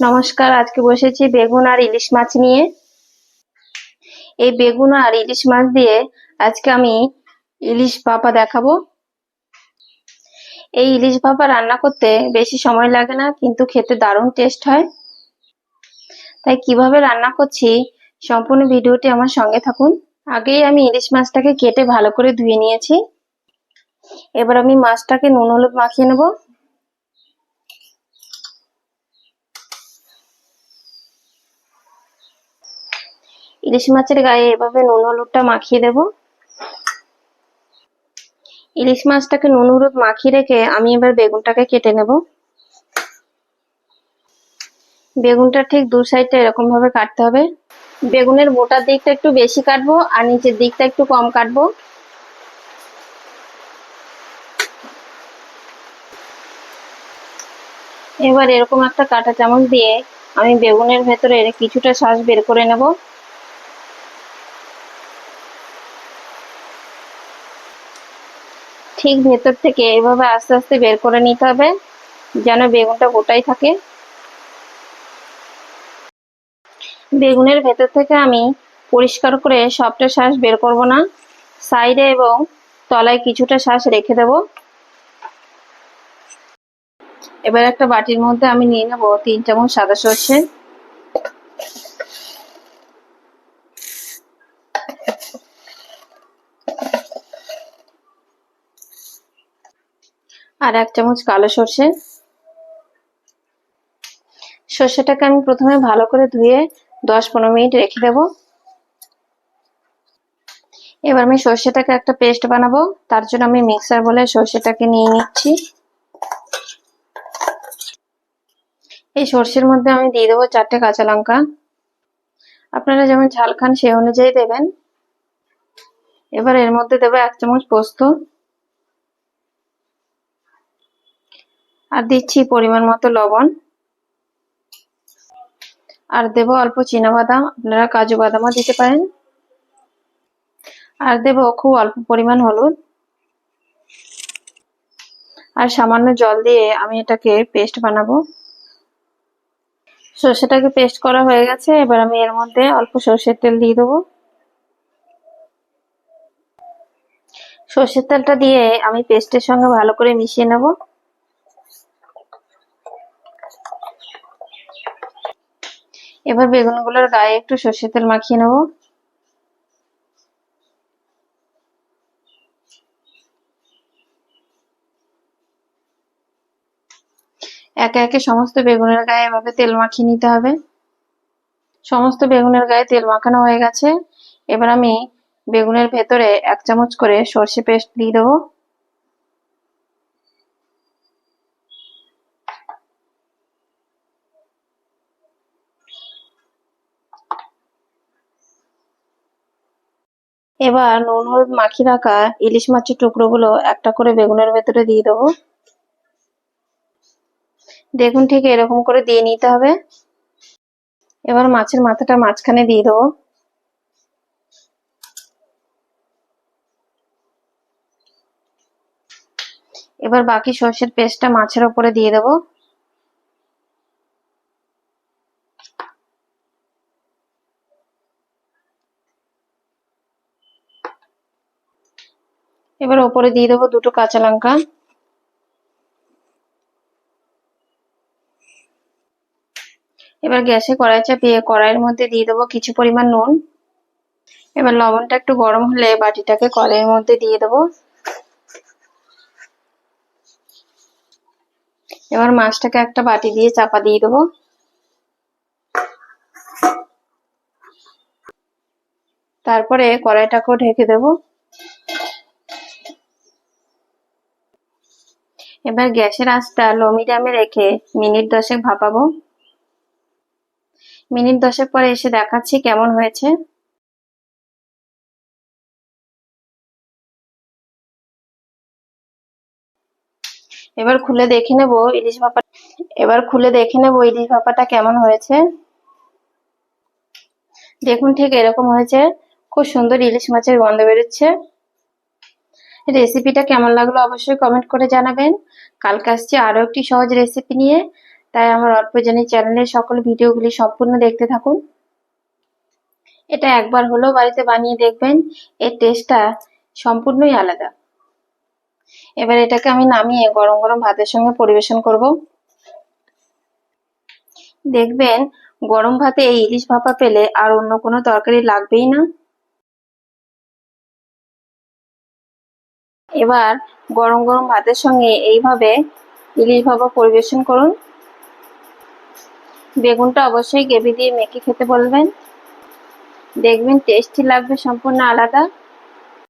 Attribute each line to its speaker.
Speaker 1: নমস্কার, আজকে বসেছি বেগুন আর ইলিশ মাছ নিয়ে। এই বেগুন আর ইলিশ মাছ দিয়ে আজকে আমি ইলিশ ভাপা দেখাবো। এই ইলিশ ভাপা রান্না করতে বেশি সময় লাগে না, কিন্তু খেতে দারুণ টেস্ট হয়। তাই কীভাবে রান্না করছি সম্পূর্ণ ভিডিওটি আমার সঙ্গে থাকুন। আগেই আমি ইলিশ মাছটাকে কেটে ভালো করে ধুয়ে নিয়েছি। এবার আমি মাছটাকে নুন হলুদ মাখিয়ে নেব। ইলিশ মাছের গায়ে এভাবে নুন হলুদটা মাখিয়ে দেব। ইলিশ মাছটাকে নুন হলুদ মাখিয়ে রেখে আমি এবার বেগুনটাকে কেটে নেব। বেগুনটা ঠিক দু সাইডটা এরকম ভাবে কাটতে হবে। বেগুনের মোটার দিকটা একটু বেশি কাটবো আর নিচের দিকটা একটু কম কাটবো। এবার এরকম একটা কাটা চামচ দিয়ে আমি বেগুনের ভেতরে কিছুটা শ্বাস বের করে নেব। ঠিক ভেতর থেকে এভাবে আস্তে আস্তে বের করে নিতে হবে, যেন বেগুনটা গোটাই থাকে। বেগুনের ভেতর থেকে আমি পরিষ্কার করে সবটা শ্বাস বের করব না। সাইডে এবং তলায় কিছুটা শ্বাস রেখে দেব। এবার একটা বাটির মধ্যে আমি নিয়ে নেব তিন চামচ সাদা সর্ষে। আর এক চামচ কালো সর্ষে। সর্ষেটাকে আমি প্রথমে ভালো করে ধুয়ে দশ পনেরো মিনিট রেখে দেব। এবার আমি সর্ষেটাকে একটা পেস্ট বানাবো। তার জন্য আমি মিক্সার বলে সর্ষেটাকে নিয়ে নিচ্ছি। এই সর্ষের মধ্যে আমি দিয়ে দেবো চারটে কাঁচা লঙ্কা। আপনারা যেমন ঝাল খান সে অনুযায়ী দেবেন। এবার এর মধ্যে দেবো এক চামচ পোস্ত। আর দিচ্ছি পরিমাণ মতো লবণ। আর দেব অল্প বাদাম। আপনারা কাজু বাদামও দিতে পারেন। আর দেব খুব অল্প পরিমাণ হলুদ। আর সামান্য জল দিয়ে আমি এটাকে পেস্ট বানাবো। সর্ষেটাকে পেস্ট করা হয়ে গেছে। এবার আমি এর মধ্যে অল্প সর্ষের তেল দিয়ে দেবো। সর্ষের তেলটা দিয়ে আমি পেস্টের সঙ্গে ভালো করে মিশিয়ে নেব। এবার বেগুনগুলোর গায়ে একটু সর্ষের তেল মাখিয়ে নেব। একে একে সমস্ত বেগুনের গায়ে এভাবে তেল মাখিয়ে নিতে হবে। সমস্ত বেগুনের গায়ে তেল মাখানো হয়ে গেছে। এবার আমি বেগুনের ভেতরে এক চামচ করে সর্ষে পেস্ট দিয়ে দেবো। এবার নুন, হলুদ মাখিয়ে রাখা ইলিশ মাছের টুকরোগুলো একটা করে বেগুনের ভেতরে দিয়ে দেবো। দেখুন ঠিক এরকম করে দিয়ে নিতে হবে। এবার মাছের মাথাটা মাঝখানে দিয়ে দেবো। এবার বাকি সর্ষের পেস্টটা মাছের ওপরে দিয়ে দেবো। এবার ওপরে দিয়ে দেবো দুটো কাঁচা লঙ্কা। এবার গ্যাসে কড়াই চাপিয়ে কড়াইয়ের মধ্যে দিয়ে দেবো কিছু পরিমাণ নুন। এবার লবণটা একটু গরম হলে বাটিটাকে কড়াইয়ের মধ্যে দিয়ে দেবো। এবার মাছটাকে একটা বাটি দিয়ে চাপা দিয়ে দেবো। তারপরে কড়াইটাকেও ঢেকে দেবো। এবার গ্যাসের আঁচটা লো মিডিয়ামে রেখে মিনিট দশেক ভাপাবো। মিনিট দশেক পরে এসে দেখাচ্ছি কেমন হয়েছে। এবার খুলে দেখে নেব ইলিশ ভাপা এবার খুলে দেখে নেব ইলিশ ভাপাটা কেমন হয়েছে। দেখুন ঠিক এরকম হয়েছে। খুব সুন্দর ইলিশ মাছের গন্ধ বেরোচ্ছে। রেসিপিটা কেমন লাগল অবশ্যই কমেন্ট করে জানাবেন। কালকে আসছি আরও একটি সহজ রেসিপি নিয়ে। তাই আমার অল্প জানি চ্যানেলের সকল ভিডিওগুলি সম্পূর্ণ দেখতে থাকুন। এটা একবার হলেও বাড়িতে বানিয়ে দেখবেন, এর টেস্টটা সম্পূর্ণই আলাদা। এবার এটাকে আমি নামিয়ে গরম গরম ভাতের সঙ্গে পরিবেশন করব। দেখবেন গরম ভাতে এই ইলিশ ভাপা পেলে আর অন্য কোনো তরকারি লাগবেই না। এবার গরম গরম ভাতের সঙ্গে এইভাবে ইলিশ ভাবা পরিবেশন করুন। বেগুনটা অবশ্যই গ্রেভি দিয়ে মেখে খেতে বলবেন। দেখবেন টেস্টি লাগবে, সম্পূর্ণ আলাদা।